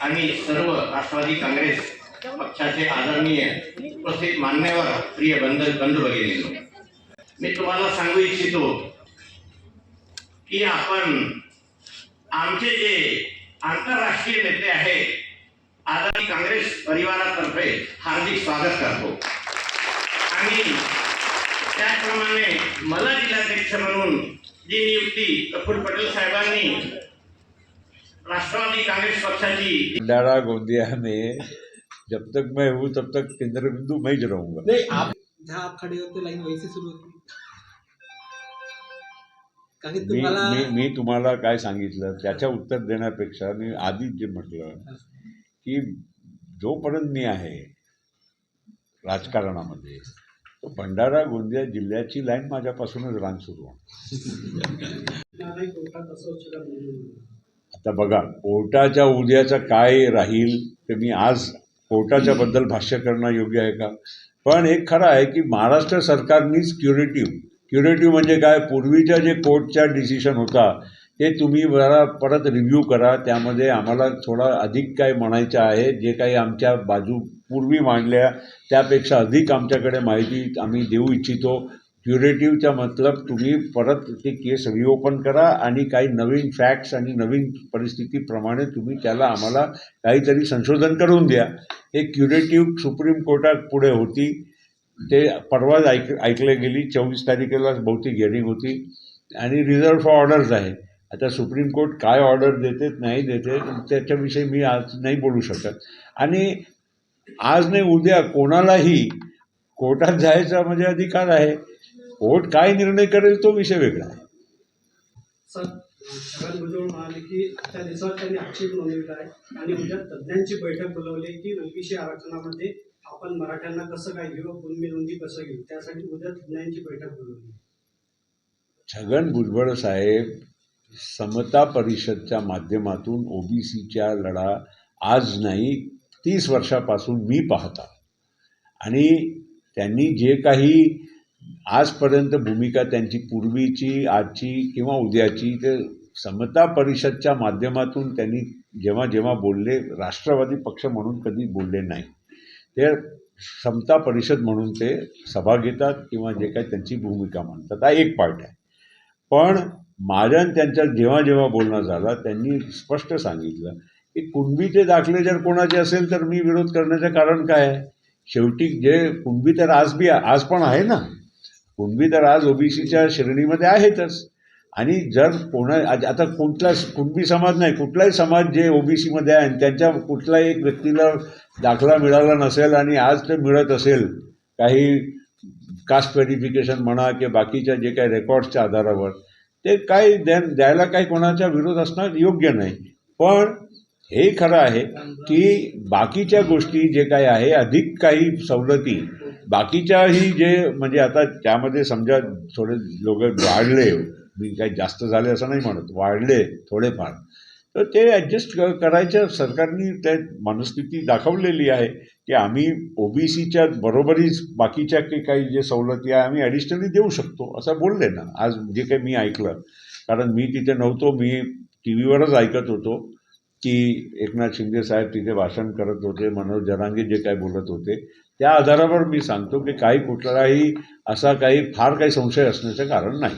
आणि सर्व राष्ट्रवादी काँग्रेस पक्षाचे आदरणीय उपस्थित मान्यवर प्रिय बंद बंधू भगिनींनो मी तुम्हाला सांगू इच्छितो की आपण आमचे जे आंतरराष्ट्रीय नेते आहेत आदरणीय काँग्रेस परिवारातर्फे हार्दिक स्वागत करतो. आणि त्याचप्रमाणे मला जिल्हाध्यक्ष म्हणून जी नियुक्ती कपूर पटेल साहेबांनी राष्ट्रवादी कांग्रेस पक्षाची. भंडारा गोंदिया में जब तक मैं हूँ तब तक केंद्र बिंदु मैं ही रहूंगा। नहीं आप जहाँ आप खड़े होते लाइन वहीं से शुरू होती कारण मी तुम्हाला मी मी तुम्हाला काय सांगितलं? त्याच्या उत्तर देण्यापेक्षा मी आधीच जे म्हटलं की जोपर्यंत मी आहे राजकारणामध्ये तो भंडारा गोंदिया जिल्ह्याची लाईन माझ्यापासूनच रान सुरू होणार. आता बघा कोर्टाच्या उद्याचं काय राहील ते मी आज कोर्टाच्या बद्दल भाष्य करणं योग्य आहे का? पण एक खरं आहे की महाराष्ट्र सरकारनीच क्युरेटिव्ह क्युरेटिव्ह म्हणजे काय? पूर्वीच्या जे कोर्टच्या डिसिशन होता ते तुम्ही जरा परत रिव्ह्यू करा. त्यामध्ये आम्हाला थोडा अधिक काय म्हणायचं आहे जे काही आमच्या बाजू पूर्वी मांडल्या त्यापेक्षा अधिक आमच्याकडे माहिती आम्ही देऊ इच्छितो. क्युरेटिव्हचा मतलब तुम्ही परत ते केस रिओपन करा आणि काही नवीन फॅक्ट्स आणि नवीन परिस्थितीप्रमाणे तुम्ही त्याला आम्हाला काहीतरी संशोधन करून द्या. हे क्युरेटिव्ह सुप्रीम कोर्टात पुढे होती. ते परवाच ऐक ऐकले गेली. चोवीस तारखेला बहुतेक हिअरिंग होती. आणि रिझर्व ऑर्डर्स आहे. आता सुप्रीम कोर्ट काय ऑर्डर देते नाही देते त्याच्याविषयी मी आज नाही बोलू शकत. आणि आज नाही उद्या कोणालाही कोर्टात जायचा म्हणजे अधिकार आहे. कोर्ट काय निर्णय करेल तो विषय वेगळा आहे. सर छगन भुजबळ म्हणाले की त्या दिवसावर त्यांनी आक्षेप नोंदवला आहे आणि उद्या तज्ज्ञांची बैठक बोलवली की ओबीसी आरक्षणामध्ये आपण मराठ्यांना कसं काय घेऊ कुणबी नोंदी कसं घेऊ त्यासाठी उद्या तज्ज्ञांची बैठक बोलवली छगन भुजबळ साहेब समता परिषदच्या माध्यमातून ओबीसीच्या लढा आज नाही तीस वर्षापासून मी पाहता आणि त्यांनी जे काही आजपर्यंत भूमिका त्यांची पूर्वीची आजची किंवा उद्याची ते समता परिषदच्या माध्यमातून त्यांनी जेव्हा जेव्हा बोलले राष्ट्रवादी पक्ष म्हणून कधी बोलले नाही. ते समता परिषद म्हणून ते सभा घेतात किंवा जे काही त्यांची भूमिका मांडतात हा एक पार्ट आहे. पण माझ्या त्यांच्या जेव्हा जेव्हा बोलणं झाला त्यांनी स्पष्ट सांगितलं की कुणबीचे दाखले जर कोणाचे असेल तर मी विरोध करण्याचं कारण काय आहे? शेवटी जे कुणबी तर आज बी आज पण आहे ना? कुणबी तर आज ओबीसीच्या श्रेणीमध्ये आहेतच. आणि जर कोणा आज- आता कुठला कुणबी समाज नाही कुठलाही समाज जे ओबीसीमध्ये आहे आणि त्यांच्या कुठल्याही एक व्यक्तीला दाखला मिळाला नसेल आणि आज ते मिळत असेल काही कास्ट व्हेरिफिकेशन म्हणा किंवा बाकीच्या जे काही रेकॉर्ड्सच्या आधारावर ते काय द्या द्यायला काही कोणाचा विरोध असणं योग्य नाही. पण हे खरं आहे की बाकीच्या गोष्टी जे काही आहे अधिक काही सवलती बाकीच्याही जे म्हणजे आता त्यामध्ये समजा थोडे लोक वाढले मी काही जास्त झाले असं नाही म्हणत वाढले थोडेफार तर ते ॲडजस्ट क करायच्या सरकारने त्या मनस्थिती दाखवलेली आहे की आम्ही ओबीसीच्या बरोबरीच बाकीच्या काही काही जे सवलती आहे आम्ही ॲडिशनली देऊ शकतो असं बोलले ना. आज जे काही मी ऐकलं कारण मी तिथे नव्हतो मी टी व्हीवरच ऐकत होतो. की एकनाथ शिंदे साहेब तिथे भाषण करत होते मनोज जरांगे जे काही बोलत होते त्या आधारावर मी सांगतो की काही कुठलाही असा काही फार काही संशय असण्याचं कारण नाही.